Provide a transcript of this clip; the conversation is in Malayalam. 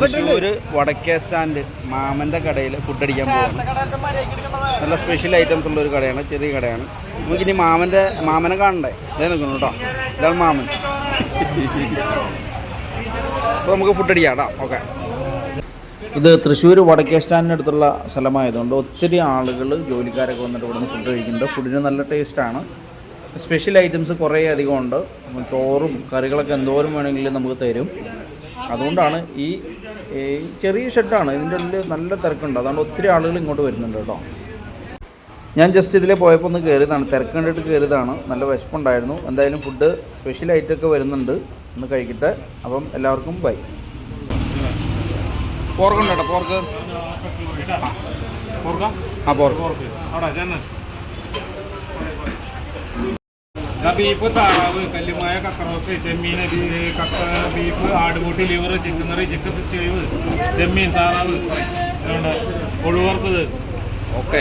തൃശ്ശൂര് വടക്കേ സ്റ്റാൻഡ് മാമന്റെ കടയിൽ ഫുഡ് അടിക്കാൻ പോവാണ്. നല്ല സ്പെഷ്യൽ ഐറ്റംസ് ഉള്ള ഒരു കടയാണ് ചെറിയ കടയാണ്. നമുക്ക് ഇനി മാമന്റെ മാമനെ കാണണ്ടേ? ഇതേ നിൽക്കുന്നു കേട്ടോ. ഇതാണ് മാമൻ. അപ്പോൾ നമുക്ക് ഫുഡ് അടിക്കാം കേട്ടോ. ഓക്കെ ഇത് തൃശ്ശൂർ വടക്കേ സ്റ്റാൻഡിനടുത്തുള്ള സ്ഥലമായതുകൊണ്ട് ഒത്തിരി ആളുകൾ ജോലിക്കാരൊക്കെ വന്നിട്ട് ഇവിടെ നിന്ന് ഫുഡ് കഴിക്കുന്നുണ്ട് ഫുഡിന് നല്ല ടേസ്റ്റാണ് സ്പെഷ്യൽ ഐറ്റംസ് കുറേ അധികം ഉണ്ട്. ചോറും കറികളൊക്കെ എന്തോരം വേണമെങ്കിലും നമുക്ക് തരും. അതുകൊണ്ടാണ് ഈ ഈ ചെറിയ ഷെഡാണ്. ഇതിന്റെ ഉള്ളിൽ നല്ല തിരക്കുണ്ട്. അതുകൊണ്ട് ഒത്തിരി ആളുകൾ ഇങ്ങോട്ട് വരുന്നുണ്ട് കേട്ടോ. ഞാൻ ജസ്റ്റ് ഇതിലെ പോയപ്പോൾ ഒന്ന് കയറിയതാണ് തിരക്ക് കണ്ടിട്ട് കയറിയതാണ് നല്ല വിശപ്പുണ്ടായിരുന്നു. എന്തായാലും ഫുഡ് സ്പെഷ്യൽ ആയിട്ടൊക്കെ വരുന്നുണ്ട്. ഒന്ന് കഴിക്കട്ടെ. അപ്പം എല്ലാവർക്കും ബൈ പോർക്ക് ഉണ്ട്? പോർക്ക് ആ പോർക്ക് ബീഫ് താറാവ് കല്ലുമായ കക്കറോസ് ചെമ്മീൻ കക്ക ബീഫ് ആടുകൂട്ടി ലിവർ ചിക്കൻ കറി ചിക്കൻ സിക്സ്റ്റി ഫൈവ് ചെമ്മീൻ താറാവ്. ഇതുണ്ട്. കൊഴുവറുത്തത് ഓക്കെ